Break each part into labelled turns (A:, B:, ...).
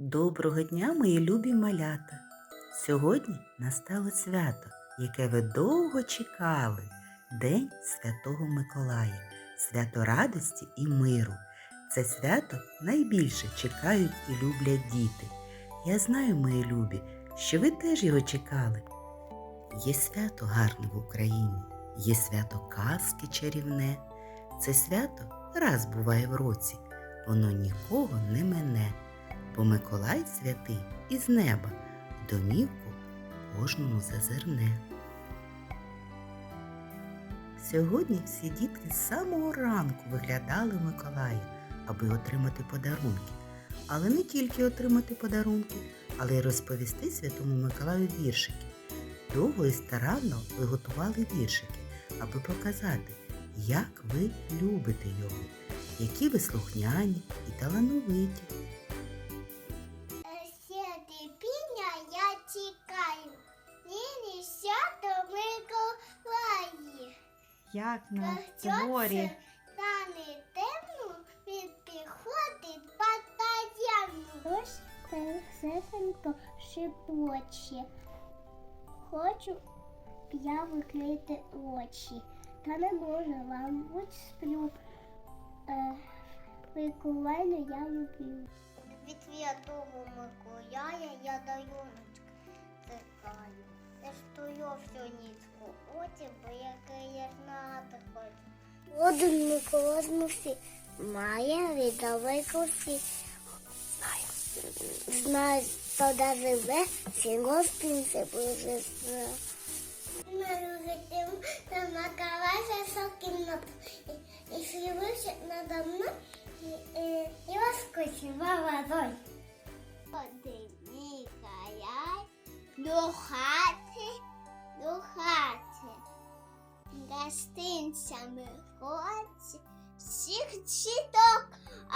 A: Доброго дня, мої любі малята! Сьогодні настало свято, яке ви довго чекали День Святого Миколая, свято радості і миру. Це свято найбільше чекають і люблять діти. Я знаю, мої любі, що ви теж його чекали. Є свято гарне в Україні, є свято казки чарівне. Це свято раз буває в році, воно нікого не мене бо Миколай святий із неба в домівку кожному зазирне. Сьогодні всі дітки з самого ранку виглядали в Миколая, аби отримати подарунки. Але не тільки отримати подарунки, але й розповісти Святому Миколаю віршики. Довго і старанно ви готували віршики, аби показати, як ви любите його, які ви слухняні і талановиті.
B: Як на
C: Та
B: дворі.
C: Стане темно, він підходить батаємно. Ось тихесенько шепоче. Хочу я викрити очі. Та не можу вам будь сплю. Е, Миколая я люблю. Від святого Миколая я даруночки цикаю. Я стою всю ніч у оці, бо який я знати хочу. Один Миколай всі має відовий кусі. Знає, тоді живе, всі гостинці буде знає. Ми летим на Миколая сокінок. І сливився надо і, і ласкочив водой. Один Миколай до хати, до хати. Гостинцями хоче всіх чіток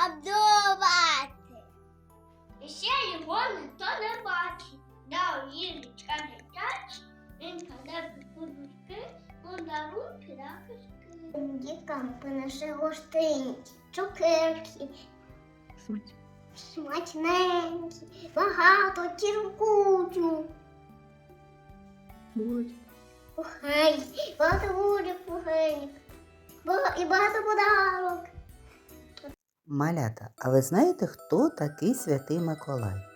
C: обдувати. І ще його ніхто не бачить. Дав їжечка дитяча, він кладе подушки, подарунки на кишки. Діткам принесе гостинці, цукерки, смачненькі, багато кіркутю.
B: Будуть.
C: Пухень, багато буде пухень, і багато подарок.
A: Малята, а ви знаєте, хто такий святий Миколай?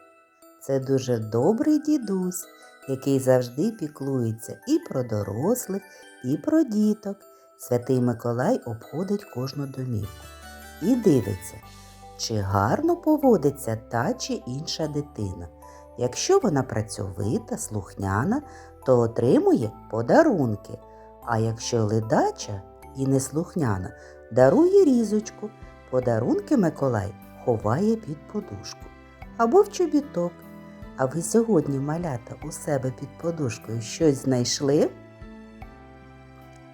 A: Це дуже добрий дідусь, який завжди піклується і про дорослих, і про діток. Святий Миколай обходить кожну домівку і дивиться, чи гарно поводиться та чи інша дитина. Якщо вона працьовита, слухняна, то отримує подарунки. А якщо ледача і неслухняна, дарує різочку. Подарунки Миколай ховає під подушку або в чобіток. А ви сьогодні, малята, у себе під подушкою щось знайшли?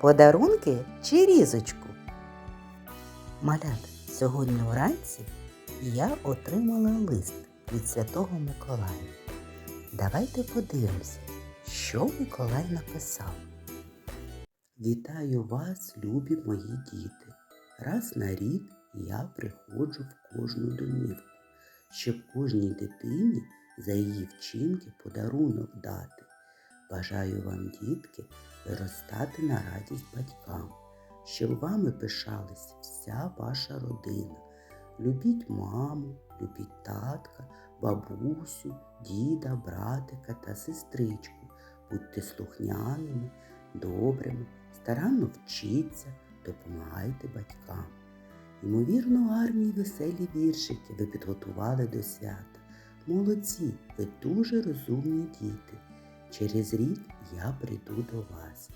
A: Подарунки чи різочку? Малята, сьогодні вранці я отримала лист від Святого Миколая. Давайте подивимося, що Миколай написав. Вітаю вас, любі мої діти. Раз на рік я приходжу в кожну домівку, щоб кожній дитині за її вчинки подарунок дати. Бажаю вам, дітки, виростати на радість батькам, щоб вами пишалась вся ваша родина. Любіть маму, любіть татка, бабусю, діда, братика та сестричку. Будьте слухняними, добрими, старанно вчіться, допомагайте батькам. Ймовірно, гарні веселі віршики ви підготували до свята. Молодці, ви дуже розумні діти. Через рік я прийду до вас.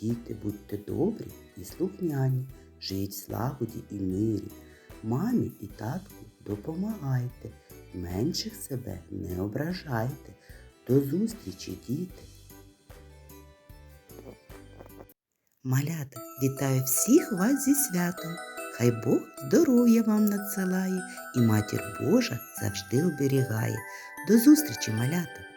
A: Діти, будьте добрі і слухняні, живіть в слагоді і мирі. Мамі і татку допомагайте, менших себе не ображайте. До зустрічі, діти! Малята, вітаю всіх вас зі святом! Хай Бог здоров'я вам надсилає і матір Божа завжди оберігає. До зустрічі, малята!